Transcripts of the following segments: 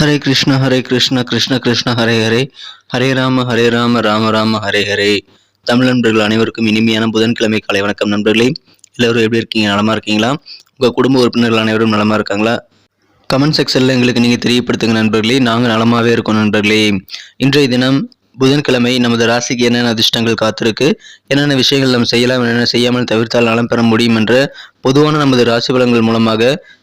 ஹரே கிருஷ்ண ஹரே கிருஷ்ண கிருஷ்ண கிருஷ்ண ஹரே ஹரே. ஹரே ராம ஹரே ராம ராம ராம ஹரே ஹரே. தமிழ் நண்பர்கள் அனைவருக்கும் இனிமையான புதன்கிழமை காலை வணக்கம் நண்பர்களே. எல்லோரும் எப்படி இருக்கீங்க? நலமாக இருக்கீங்களா? உங்கள் குடும்ப உறுப்பினர்கள் அனைவரும் நலமாக இருக்காங்களா? கமெண்ட் செக்ஷனில் எங்களுக்கு நீங்கள் தெரியப்படுத்துங்க நண்பர்களே. நாங்கள் நலமாகவே இருக்கோம் நண்பர்களே. இன்றைய தினம் புதன்கிழமை நமது ராசிக்கு என்னென்ன அதிர்ஷ்டங்கள் காத்திருக்கு என்னென்ன விஷயங்கள் நம்ம செய்யலாம் என்னென்ன செய்யாமல் தவிர்த்தால் நலம் பெற முடியும் என்ற பொதுவான நமது ராசி பலன்கள் மூலமாக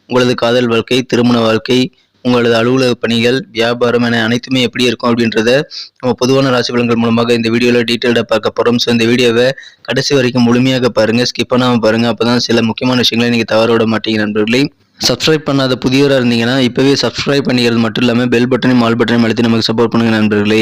உங்களது காதல் வாழ்க்கை திருமண வாழ்க்கை உங்களது அலுவலக பணிகள் வியாபாரம் என அனைத்துமே எப்படி இருக்கும் அப்படின்றத நம்ம பொதுவான ராசி பலன்கள் மூலமாக இந்த வீடியோவில் டீட்டெயிலாக பார்க்க போகிறோம் ஸோ இந்த வீடியோவை கடைசி வரைக்கும் முழுமையாக பாருங்கள் ஸ்கிப் பண்ணாமல் பாருங்கள் அப்போ தான் சில முக்கியமான விஷயங்களை நீங்கள் தவற விட மாட்டீங்க நண்பர்களே. சப்ஸ்கிரைப் பண்ணாத புதியவராக இருந்தீங்கன்னா இப்போவே சப்ஸ்கிரைப் பண்ணிக்கிறது மட்டும் இல்லாமல் பெல் பட்டனையும் ஆல் பட்டனையும் அழுத்தி நமக்கு சப்போர்ட் பண்ணுங்கள் நண்பர்களே.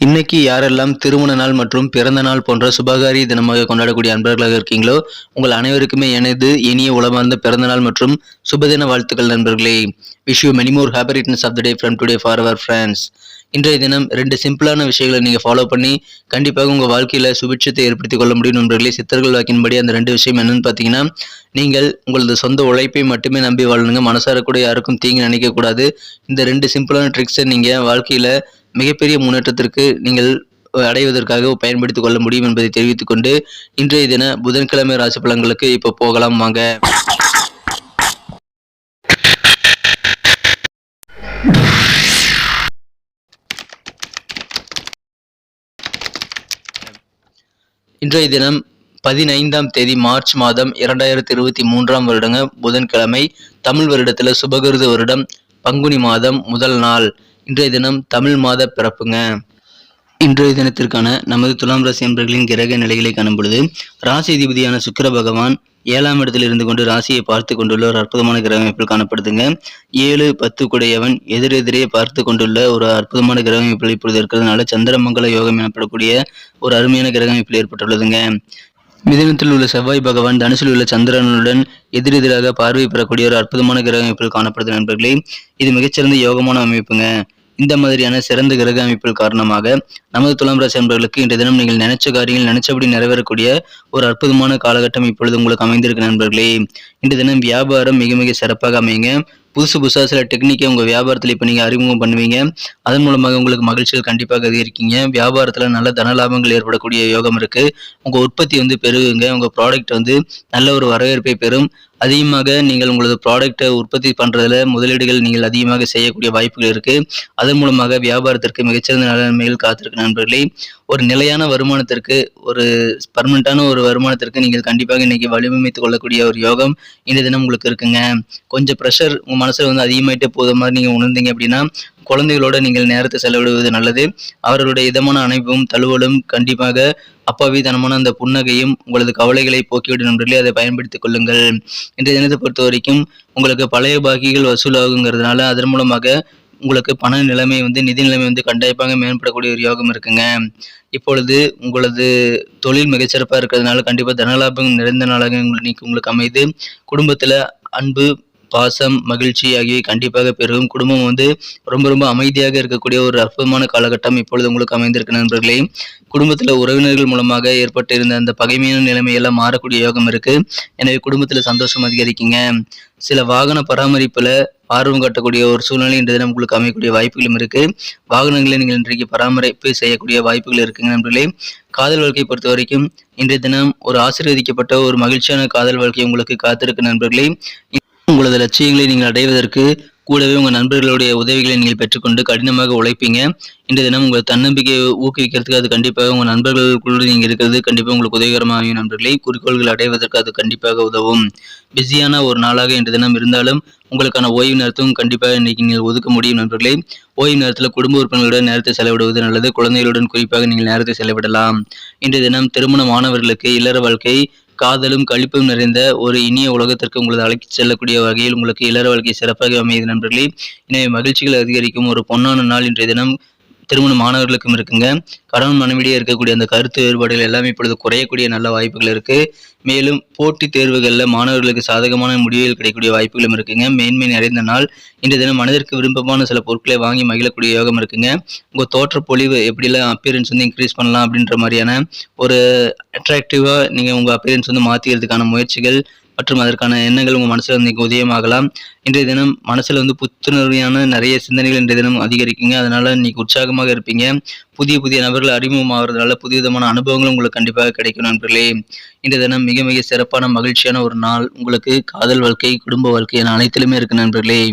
இன்னைக்கு யாரெல்லாம் திருமண நாள் மற்றும் பிறந்த நாள் போன்ற சுபகாரி தினமாக கொண்டாடக்கூடிய அன்பர்களாக இருக்கீங்களோ உங்கள் அனைவருக்குமே எனது இனிய உளமார்ந்த பிறந்த நாள் மற்றும் சுபதின வாழ்த்துக்கள் நண்பர்களே. Wish you many more happy returns of the day from today for our friends இன்றைய தினம் ரெண்டு சிம்பிளான விஷயங்களை நீங்கள் ஃபாலோ பண்ணி கண்டிப்பாக உங்கள் வாழ்க்கையில் சுபிட்சத்தை ஏற்படுத்திக் கொள்ள முடியும் நண்பர்களே. சித்தர்கள் வாக்கின்படி அந்த ரெண்டு விஷயம் என்னன்னு பார்த்தீங்கன்னா நீங்கள் உங்களது சொந்த உழைப்பை மட்டுமே நம்பி வாழணுங்க. மனசார கூட யாருக்கும் தீங்கு நினைக்கக்கூடாது இந்த ரெண்டு சிம்பிளான ட்ரிக்ஸை நீங்கள் வாழ்க்கையில் மிகப்பெரிய முன்னேற்றத்திற்கு நீங்கள் அடைவதற்காக பயன்படுத்திக் கொள்ள முடியும் என்பதை தெரிவித்துக் கொண்டு இன்றைய தின புதன்கிழமை ராசி பலன்களுக்கு இப்போ போகலாம் வாங்க. இன்றைய தினம் பதினைந்தாம் தேதி மார்ச் மாதம் இரண்டாயிரத்தி இருபத்தி மூன்றாம் வருடங்க புதன்கிழமை தமிழ் வருடத்துல சுபகிருத வருடம் பங்குனி மாதம் முதல் நாள். இன்றைய தினம் தமிழ் மாத பிறப்புங்க. இன்றைய தினத்திற்கான நமது துலாம் ராசி என்பர்களின் கிரக நிலைகளை காணும் பொழுது ராசி அதிபதியான சுக்கிர பகவான் ஏழாம் இடத்தில் இருந்து கொண்டு ராசியை பார்த்து கொண்டுள்ள ஒரு அற்புதமான கிரக அமைப்பில் காணப்படுதுங்க. ஏழு பத்து குடையவன் எதிரெதிரே பார்த்து கொண்டுள்ள ஒரு அற்புதமான கிரக அமைப்பில் இப்பொழுது இருக்கிறதுனால சந்திரமங்கல யோகம் எனப்படக்கூடிய ஒரு அருமையான கிரக அமைப்பில் ஏற்பட்டுள்ளதுங்க. மிதனத்தில் உள்ள செவ்வாய் பகவான் தனுசில் உள்ள சந்திரனுடன் எதிரெதிராக பார்வை பெறக்கூடிய ஒரு அற்புதமான கிரக அமைப்பில் காணப்படுது நண்பர்களே. இது மிகச்சிறந்த யோகமான அமைப்புங்க. இந்த மாதிரியான சிறந்த கிரக அமைப்புகள் காரணமாக நமது துலாம் ராசி நண்பர்களுக்கு இன்றைய தினம் நீங்கள் நினைச்ச காரியங்கள் நினைச்சபடி நிறைவேறக்கூடிய ஒரு அற்புதமான காலகட்டம் இப்பொழுது உங்களுக்கு அமைந்திருக்கு நண்பர்களே. இன்றைய தினம் வியாபாரம் மிக மிக சிறப்பாக அமையுங்க. புதுசு புதுசாக சில டெக்னிக்கை உங்கள் வியாபாரத்தில் இப்போ நீங்கள் அறிமுகம் பண்ணுவீங்க. அதன் மூலமாக உங்களுக்கு மகிழ்ச்சிகள் கண்டிப்பாக அதிகரிக்கீங்க. வியாபாரத்தில் நல்ல தன லாபங்கள் ஏற்படக்கூடிய யோகம் இருக்குது உங்கள் உற்பத்தி வந்து பெருகுங்க. உங்கள் ப்ராடக்ட் வந்து நல்ல ஒரு வரவேற்பை பெறும். அதிகமாக நீங்கள் உங்களது ப்ராடக்ட்டை உற்பத்தி பண்ணுறதுல முதலீடுகள் நீங்கள் அதிகமாக செய்யக்கூடிய வாய்ப்புகள் இருக்குது அதன் மூலமாக வியாபாரத்திற்கு மிகச்சிறந்த நன்மைகள் காத்திருக்கு நண்பர்களே ஒரு நிலையான வருமானத்திற்கு ஒரு பர்மனண்ட்டான ஒரு வருமானத்திற்கு நீங்கள் கண்டிப்பாக இன்னைக்கு வடிவமைத்து கொள்ளக்கூடிய ஒரு யோகம் இந்த தினம் உங்களுக்கு இருக்குங்க. கொஞ்சம் ப்ரெஷர் உங்கள் மனசில் வந்து அதிகமாயிட்டே போத மாதிரி நீங்கள் உணர்ந்தீங்க அப்படின்னா குழந்தைகளோட நீங்கள் நேரத்தை செலவிடுவது நல்லது. அவர்களுடைய இதமான அனைப்பும் தழுவலும் கண்டிப்பாக அப்பாவித்தனமான அந்த புன்னகையும் உங்களது கவலைகளை போக்கிவிடும் நண்பர்களே அதை பயன்படுத்திக் கொள்ளுங்கள். இன்றைய தினத்தை பொறுத்த வரைக்கும் உங்களுக்கு பழைய பாக்கிகள் வசூலாகுங்கிறதுனால அதன் மூலமாக உங்களுக்கு பண நிலைமை வந்து நிதி நிலைமை வந்து கண்டிப்பாக மேம்படக்கூடிய ஒரு யோகம் இருக்குங்க. இப்பொழுது உங்களது தொழில் மிகச்சிறப்பாக இருக்கிறதுனால கண்டிப்பாக தனலாபம் நிறைந்த நாளாக உங்களுக்கு உங்களுக்கு அமைது. குடும்பத்தில் அன்பு பாசம் மகிழ்ச்சி ஆகியவை கண்டிப்பாக பெருகும். குடும்பம் வந்து ரொம்ப ரொம்ப அமைதியாக இருக்கக்கூடிய ஒரு அற்புதமான காலகட்டம் இப்பொழுது உங்களுக்கு அமைந்திருக்கு நண்பர்களே. குடும்பத்தில் உறவினர்கள் மூலமாக ஏற்பட்டு இருந்த அந்த பகைமையான நிலைமையெல்லாம் மாறக்கூடிய யோகம் இருக்கு. எனவே குடும்பத்தில் சந்தோஷம் அதிகரிக்குங்க. சில வாகன பராமரிப்பில் ஆர்வம் காட்டக்கூடிய ஒரு சூழ்நிலை இன்றைய தினம் உங்களுக்கு அமையக்கூடிய வாய்ப்புகளும் இருக்கு. வாகனங்களை நீங்கள் இன்றைக்கு பராமரிப்பு செய்யக்கூடிய வாய்ப்புகள் இருக்குங்க நண்பர்களே. காதல் வாழ்க்கை பொறுத்த வரைக்கும் இன்றைய தினம் ஒரு ஆசீர்வதிக்கப்பட்ட ஒரு மகிழ்ச்சியான காதல் வாழ்க்கை உங்களுக்கு காத்திருக்கு நண்பர்களே. உங்களது லட்சியங்களை நீங்கள் அடைவதற்கு கூடவே உங்கள் நண்பர்களுடைய உதவிகளை நீங்கள் பெற்றுக்கொண்டு கடினமாக உழைப்பீங்க. இன்றைய தினம் உங்கள் தன்னம்பிக்கையை ஊக்குவிக்கிறதுக்கு அது கண்டிப்பாக உங்கள் நண்பர்களுக்குள்ள நீங்கள் இருக்கிறது கண்டிப்பாக உங்களுக்கு உதவிகரமாக அமையும் குறிக்கோள்கள் அடைவதற்கு அது கண்டிப்பாக உதவும். பிஸியான ஒரு நாளாக இன்றைய தினம் இருந்தாலும் உங்களுக்கான ஓய்வு நேரத்தும் கண்டிப்பாக இன்னைக்கு நீங்கள் ஒதுக்க முடியும் நண்பர்களே. ஓய்வு நேரத்தில் குடும்ப உறுப்பினர்களுடன் நேரத்தை செலவிடுவது நல்லது. குழந்தைகளுடன் குறிப்பாக நீங்கள் நேரத்தை செலவிடலாம். இன்றைய தினம் திருமண மாணவர்களுக்கு இல்லற வாழ்க்கை காதலும் கழிப்பும் நிறைந்த ஒரு இனிய உலகத்திற்கு உங்களது அழைத்து செல்லக்கூடிய வகையில் உங்களுக்கு இளர வாழ்க்கை சிறப்பாக அமையுது நண்பர்களே. எனவே மகிழ்ச்சிகள் அதிகரிக்கும் ஒரு பொன்னான நாள் இன்றைய தினம். திருமண மாணவர்களுக்கும் இருக்குங்க. கணவன் மனைவிடையே இருக்கக்கூடிய அந்த கருத்து வேறுபாடுகள் எல்லாமே இப்பொழுது குறையக்கூடிய நல்ல வாய்ப்புகள் இருக்கு. மேலும் போட்டித் தேர்வுகளில் மாணவர்களுக்கு சாதகமான முடிவுகள் கிடைக்கக்கூடிய வாய்ப்புகளும் இருக்குங்க. மேன்மை நிறைந்த நாள். இன்றைய தினம் மனதிற்கு விருப்பமான சில பொருட்களை வாங்கி மகிழக்கூடிய யோகம் இருக்குங்க. உங்கள் தோற்ற பொழிவு எப்படிலாம் அப்பியரன்ஸ் வந்து இன்க்ரீஸ் பண்ணலாம் அப்படின்ற மாதிரியான ஒரு அட்ராக்டிவாக நீங்கள் உங்கள் அப்பியரன்ஸ் வந்து மாற்றிக்கிறதுக்கான முயற்சிகள் மற்றும் அதற்கான எண்ணங்கள் உங்கள் மனசில் வந்து உதயமாகலாம். இன்றைய தினம் மனசில் வந்து புத்துணர்வையான நிறைய சிந்தனைகள் இன்றைய தினம் அதிகரிக்குங்க. அதனால் இன்னைக்கு உற்சாகமாக இருப்பீங்க. புதிய புதிய நபர்கள் அறிமுகமாகிறதுனால புதிய விதமான அனுபவங்களும் உங்களுக்கு கண்டிப்பாக கிடைக்கும் நண்பர்களே. இன்றைய தினம் மிக மிக சிறப்பான மகிழ்ச்சியான ஒரு நாள். உங்களுக்கு காதல் வாழ்க்கை குடும்ப வாழ்க்கை என அனைத்திலுமே இருக்கு நண்பர்களே.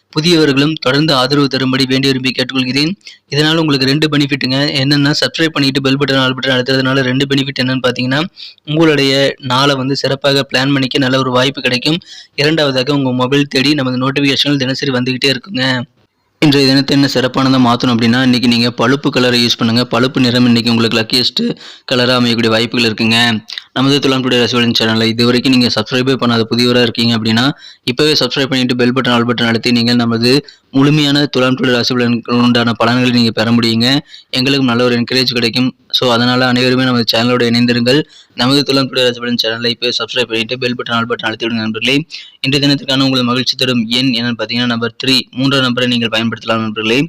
புதியவர்களும் தொடர்ந்து ஆதரவு தரும்படி வேண்டி விரும்பி கேட்டுக்கொள்கிறேன். இதனால் உங்களுக்கு ரெண்டு பெனிஃபிட்டுங்க. என்னென்னா சப்ஸ்கிரைப் பண்ணிட்டு பெல் பட்டன் ஆல் பட்டன் அழுத்துறதுனால ரெண்டு பெனிஃபிட் என்னன்னு பார்த்தீங்கன்னா உங்களுடைய நாளை வந்து சிறப்பாக பிளான் பண்ணிக்க நல்ல ஒரு வாய்ப்பு கிடைக்கும். இரண்டாவதாக உங்கள் மொபைல் தேடி நமது நோட்டிஃபிகேஷன்கள் தினசரி வந்துக்கிட்டே இருக்குங்க. இன்றைய தினத்தை என்ன சிறப்பானதாக மாற்றணும் அப்படின்னா இன்றைக்கி நீங்கள் பழுப்பு கலரை யூஸ் பண்ணுங்கள் பழுப்பு நிறம் இன்றைக்கி உங்களுக்கு லக்கியஸ்ட்டு கலராக அமையக்கூடிய வாய்ப்புகள் இருக்குங்க. நமது துலான்குடி ரசிவலின் சேனலில் இது வரைக்கும் நீங்கள் சப்ஸ்கிரைபே பண்ணாத புதியவராக இருக்கீங்க அப்படின்னா இப்போவே சப்ஸ்கிரைப் பண்ணிட்டு பெல் பட்டன் ஆல் பட்டன் அழுத்தி நீங்கள் நமது முழுமையான துலாம் டுடே ராசிபலன்கள் உண்டான பலன்களை நீங்கள் பெற முடியுங்க. எங்களுக்கும் நல்ல ஒரு என்கரேஜ் கிடைக்கும். ஸோ அதனால் அனைவருமே நமது சேனலோட இணைந்திருங்கள். நமது துலாம் டுடே சேனலை இப்போ சப்ஸ்கிரைப் பண்ணிட்டு பெல் பட்டன் ஆல் பட்டன் அழுத்தி விடுங்க நண்பர்களே. இன்றைய தினத்துக்கான உங்களுக்கு மகிழ்ச்சி தரும் எண் என்னன்னு பார்த்தீங்கன்னா நம்பர் த்ரீ மூன்றாம் நம்பரை நீங்கள் பயன்படுத்தலாம் நண்பர்களே.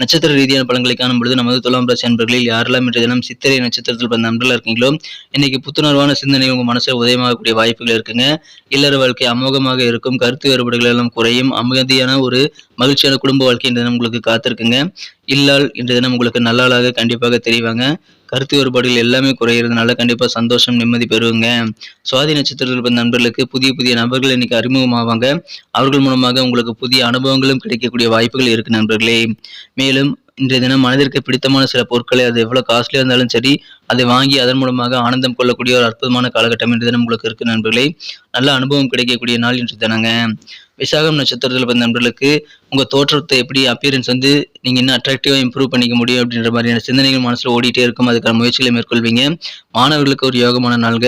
நட்சத்திர ரீதியான பலன்களை காணும் பொழுது நமது துலாம் ராசி அன்பர்களில் யாரெல்லாம் இன்றைய தினம் சித்திரை நட்சத்திரத்தில் பிறந்த நண்பர்களாக இருக்கீங்களோ இன்னைக்கு புத்துணர்வான சிந்தனை உங்கள் மனசில் உதயமாகக்கூடிய வாய்ப்புகள் இருக்குங்க. இல்லற வாழ்க்கை அமோகமாக இருக்கும். கருத்து வேறுபாடுகள் எல்லாம் குறையும். அமைதியான ஒரு மகிழ்ச்சியான குடும்ப வாழ்க்கை இன்றைய தினம் உங்களுக்கு காத்திருக்குங்க. இல்லால் இன்றைய தினம் உங்களுக்கு நல்லாளாக கண்டிப்பாக தெரிவாங்க. கருத்து வேறுபாடுகள் எல்லாமே குறையிறதுனால கண்டிப்பாக சந்தோஷம் நிம்மதி பெறுவீங்க. சுவாதி நட்சத்திரத்தில் பிறந்த நண்பர்களுக்கு புதிய புதிய நபர்கள் இன்னைக்கு அறிமுகமாவாங்க. அவர்கள் மூலமாக உங்களுக்கு புதிய அனுபவங்களும் கிடைக்கக்கூடிய வாய்ப்புகள் இருக்கு நண்பர்களே. மேலும் இன்றைய தினம் மனதிற்கு பிடித்தமான சில பொருட்களை அது எவ்வளோ காஸ்ட்லியாக இருந்தாலும் சரி அதை வாங்கி அதன் மூலமாக ஆனந்தம் கொள்ளக்கூடிய ஒரு அற்புதமான காலகட்டம் இன்றைய தினம் உங்களுக்கு இருக்கு நண்பர்களே. நல்ல அனுபவம் கிடைக்கக்கூடிய நாள் இன்று தானாங்க விசாகம் நட்சத்திரத்தில் பிறந்த நண்பர்களுக்கு உங்கள் தோற்றத்தை எப்படி அப்பியரன்ஸ் வந்து நீங்கள் இன்னும் அட்ராக்டிவாக இம்ப்ரூவ் பண்ணிக்க முடியும் அப்படின்ற மாதிரியான சிந்தனைகள் மனசில் ஓடிட்டே இருக்கும். அதுக்கான முயற்சிகளை மேற்கொள்வீங்க. மாணவர்களுக்கு ஒரு யோகமான நாள்க.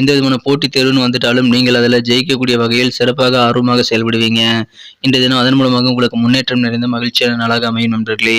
எந்த விதமான போட்டித் தேர்வுன்னு வந்துட்டாலும் நீங்கள் அதில் ஜெயிக்கக்கூடிய வகையில் சிறப்பாக ஆர்வமாக செயல்படுவீங்க. இன்றைய தினம் அதன் மூலமாக உங்களுக்கு முன்னேற்றம் நிறைந்த மகிழ்ச்சியான நாளாக அமையும் நண்பர்களே.